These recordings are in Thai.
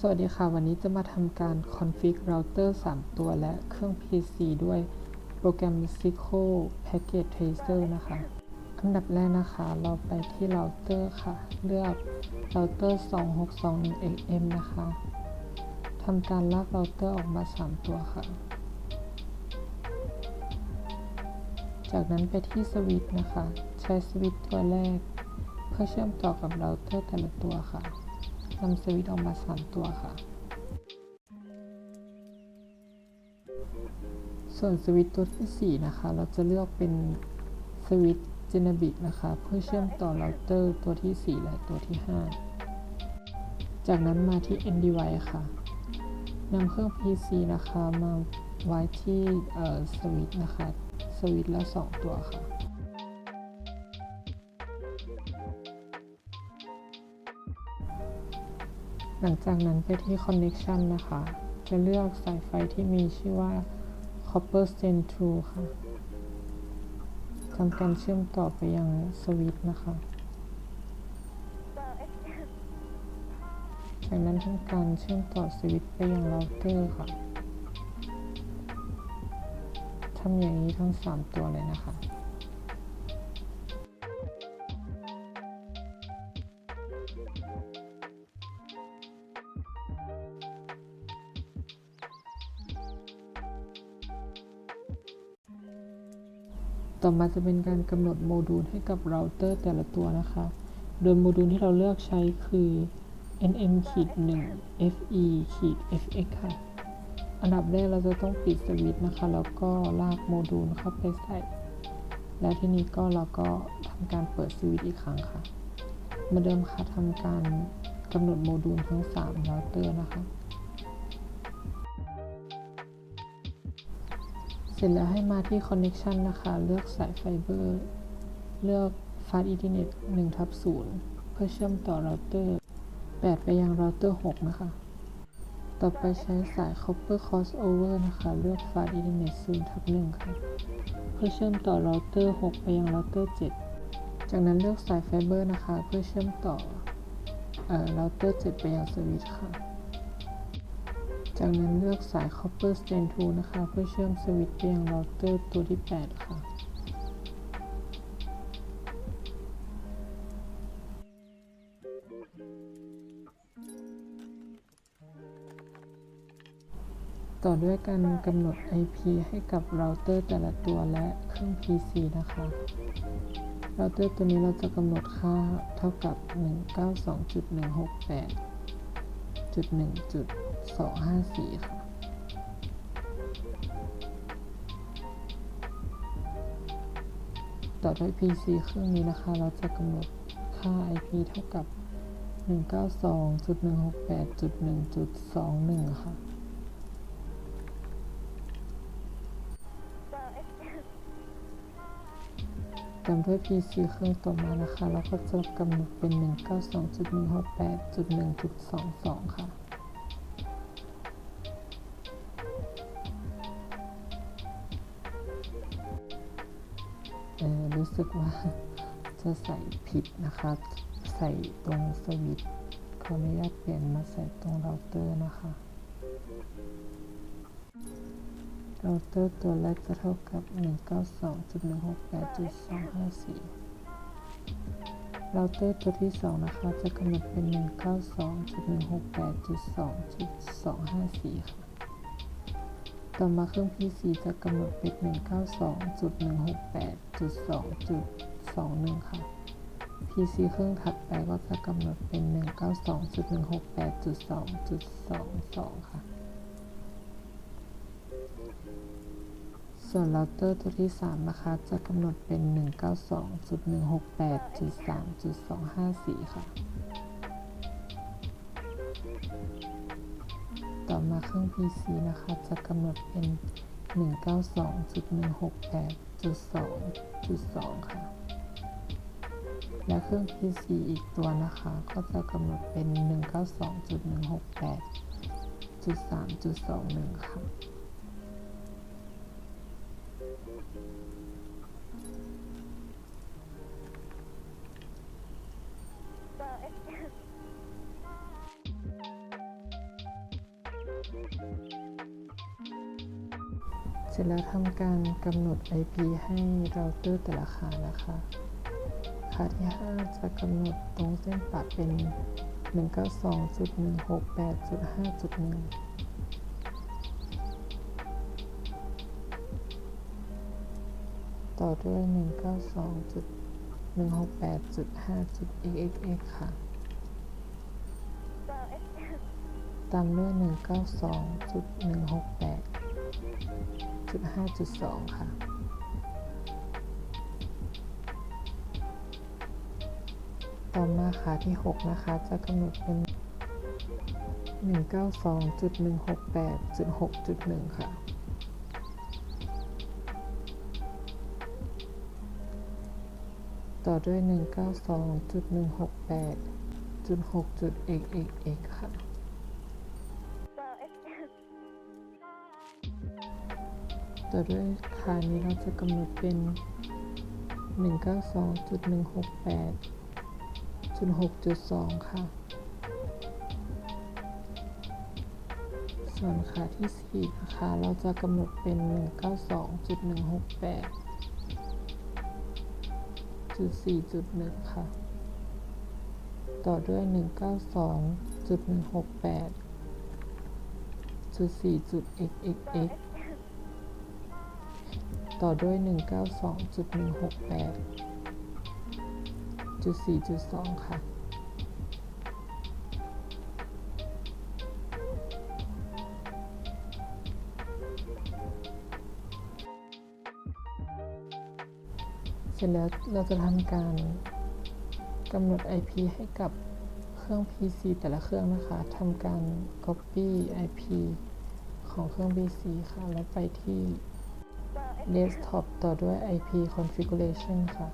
สวัสดีค่ะ วันนี้จะมาทำการ config router 3 ตัวและเครื่อง PC ด้วยโปรแกรม Cisco Packet Tracer นะคะ อันดับแรกนะคะ เราไปที่ router ค่ะ เลือก router 2621m นะคะทำการลาก router ออกมา 3 ตัวค่ะ จากนั้นไปที่สวิตช์นะคะ ใช้สวิตช์ตัวแรก เพื่อเชื่อมต่อกับ router แต่ละตัวค่ะ นำสวิตออกมา 3 ตัวค่ะ ส่วนสวิตตัวที่ 4 นะคะ เราจะเลือกเป็นสวิตช์ Genabic นะคะ เพื่อเชื่อมต่อเราเตอร์ตัวที่ 4 และตัวที่ 5 จากนั้นมาที่ End Device ค่ะนำเครื่อง PC นะคะ มาไว้ที่สวิตนะคะ สวิตช์ละ 2 ตัวค่ะ หลังจากนั้นไปที่ Connection นะคะ จะเลือกสายไฟที่มีชื่อว่า Copper Send to ค่ะทำการเชื่อมต่อไปยังสวิตช์นะคะ จากนั้นทำการเชื่อมต่อสวิตช์ไปยังเราเตอร์ค่ะทำอย่างนี้ทั้ง 3 ตัวเลยนะคะ ต่อมาจะเป็นการกำหนดโมดูลให้กับเราเตอร์แต่ละตัวนะคะ โดยโมดูลที่เราเลือกใช้คือ nm 1 fe fx ค่ะ อันดับแรกเราจะต้องปิดสวิตช์นะคะ แล้วก็ลากโมดูลเข้าไปใส่ และที่นี้ก็เราก็ทำการเปิดสวิตช์อีกครั้งค่ะเหมาเดิมค่ะทำการกำหนดโมดูลทั้ง3เราเตอร์นะคะ เสร็จแล้วให้มาที่ Connection นะคะ เลือกสายไฟเบอร์ เลือก Fast Ethernet 1ทับ0เพื่อเชื่อมต่อเราเตอร์ 8 ไปยังเราเตอร์ 6 นะคะ ต่อไปใช้สาย Copper Crossover นะคะ เลือก Fast Ethernet 0ทับ1ค่ะ เพื่อเชื่อมต่อเราเตอร์ 6 ไปยังเราเตอร์ 7 จากนั้นเลือกสายไฟเบอร์นะคะ เพื่อเชื่อมต่อเอ่อเราเตอร์ 7 ไปยังสวิตช์ค่ะ จากนั้นเลือกสาย Copper Stand to นะคะ เพื่อเชื่อมสวิตช์ไปยังเราเตอร์ตัวที่ 8 ค่ะ ต่อด้วยการกำหนด IP ให้กับเราเตอร์แต่ละตัวและเครื่อง PC นะคะเราเตอร์ตัวนี้เราจะกำหนดค่าเท่ากับ 192.168.1.254ค่ะ ต่อด้วย PC เครื่องนี้นะคะ เราจะกำหนดค่า IP เท่ากับ 192.168.1.21 ค่ะตามด้วย PC เครื่องต่อมานะคะเราก็จะกำหนดเป็น 192.168.1.22 ค่ะ รู้สึกว่าจะใส่ผิดนะคะ ใส่ตรงสวิตช์ขออนุญาตเปลี่ยนมาใส่ตรงเราเตอร์นะคะเราเตอร์ตัวแรกจะเท่ากับ 192.168.254เราเตอร์ตัวที่ 2 นะคะ จะกำหนดเป็น 192.168.2.254ค่ะ ต่อมาเครื่อง PC จะกำหนดเป็น192.168.2.21 ค่ะ PC เครื่องถัดไปก็จะกำหนดเป็น 192.168.2.22 ค่ะ ส่วนเราเตอร์ตัวที่ 3 นะคะ จะกำหนดเป็น 192.168.3.254 ค่ะ ต่อมาเครื่อง PC นะคะจะกำหนดเป็น 192.168.2.2 ค่ะ และเครื่อง PC อีกตัวนะคะ ก็จะกำหนดเป็น 192.168.3.21 ค่ะ เสร็จแล้วทำการกำหนด IP ให้เราเตอร์แต่ละขานะคะขาที่ 5 จะกำหนดตรงเส้นปะเป็น 192.168.5.1ต่อด้วย 192.168.5.xxx ค่ะ ตามด้วย 192.168.5.2 ค่ะต่อมาขาที่ 6 นะคะ จะกำหนดเป็น 192.168.6.1 ค่ะต่อด้วย 192.168.6.xxx ค่ะ ต่อด้วยขานี้เราจะกำหนดเป็น 192.168.6.2 ค่ะ ส่วนขาที่ 4 นะคะ เราจะกำหนดเป็น 192.168.4.1 ค่ะ ต่อด้วย 192.168.4.xxx ต่อด้วย 192.168.4.2 ค่ะ เสร็จแล้วเราจะทำการกำหนด IP ให้กับเครื่อง PC แต่ละเครื่องนะคะทำการ Copy IP ของเครื่อง PC ค่ะ แล้วไปที่ Desktop ต่อด้วย IP Configuration ค่ะ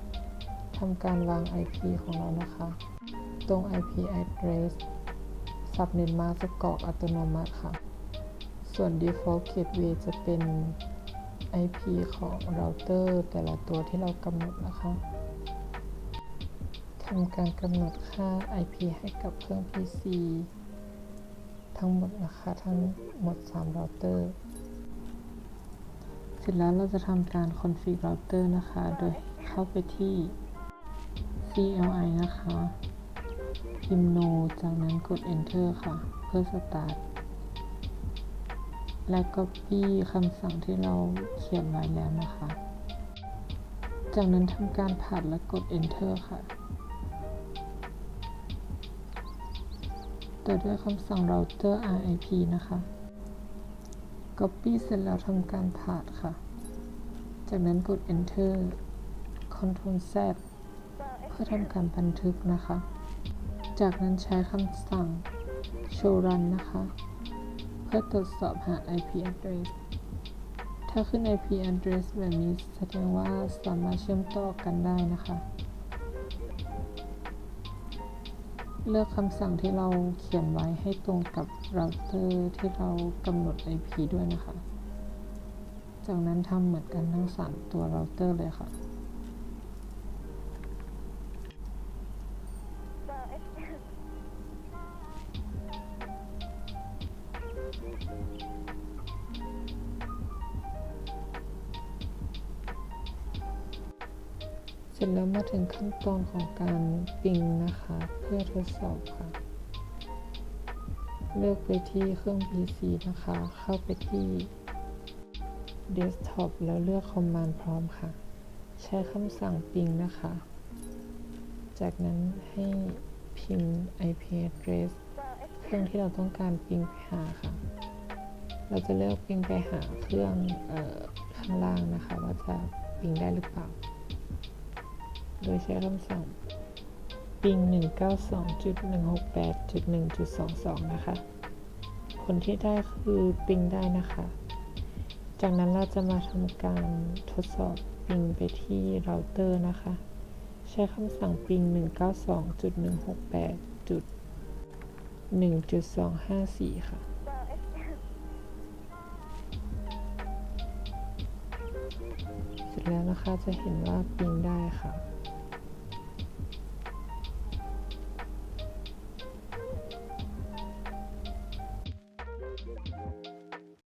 ทำการวาง IP ของเรานะคะ ตรง IP address Subnet Mask จะกรอกอัตโนมัติค่ะ ส่วน Default Gateway จะเป็น IP ของเราเตอร์แต่ละตัวที่เรากำหนดนะคะทำการกำหนดค่า IP ให้กับเครื่อง PC ทั้งหมดนะคะ ทั้งหมด3เราเตอร์ เสร็จแล้วเราจะทำการ config router นะคะ โดยเข้าไปที่ CLI นะคะ พิมพ์ no จากนั้นกด enter ค่ะ เพื่อ start และ copy คำสั่งที่เราเขียนไว้แล้วนะคะ จากนั้นทำการผัดและกด enter ค่ะต่อด้วยคำสั่ง router RIP นะคะ copy เสร็จแล้วทำการผ่าค่ะ จากนั้นกด enter Ctrl Z เพื่อทำการบันทึกนะคะ จากนั้นใช้คำสั่ง show run นะคะ เพื่อตรวจสอบหา IP address ถ้าขึ้น IP address แบบนี้แสดงว่าสามารถเชื่อมต่อกันได้นะคะ เลือกคำสั่งที่เราเขียนไว้ให้ตรงกับเราเตอร์ที่เรากำหนด IP ด้วยนะคะ จากนั้นทำเหมือนกันทั้ง 3 ตัวเราเตอร์เลยค่ะ ร็จแล้วมาถึงขั้นตอนของการปิงนะคะ เพื่อทดสอบค่ะ เลือกไปที่เครื่อง PC นะคะ เข้าไปที่ Desktop แล้วเลือก Command พร้อมค่ะ ใช้คำสั่งปิงนะคะ จากนั้นให้พิมพ์ IP address เครื่องที่เราต้องการปิงไปหาค่ะ เราจะเลือกปิงไปหาเครื่องออข้างล่างนะคะ ว่าจะปิงได้หรือเปล่า โดยใช้คำสั่งปิง192.168.1.22 นะคะ ผลที่ได้คือปิงได้นะคะ จากนั้นเราจะมาทำการทดสอบปิงไปที่เราเตอร์นะคะ ใช้คำสั่งปิง192.168.1.254 ค่ะเสร็จแล้วนะคะจะเห็นว่าปิงได้ค่ะ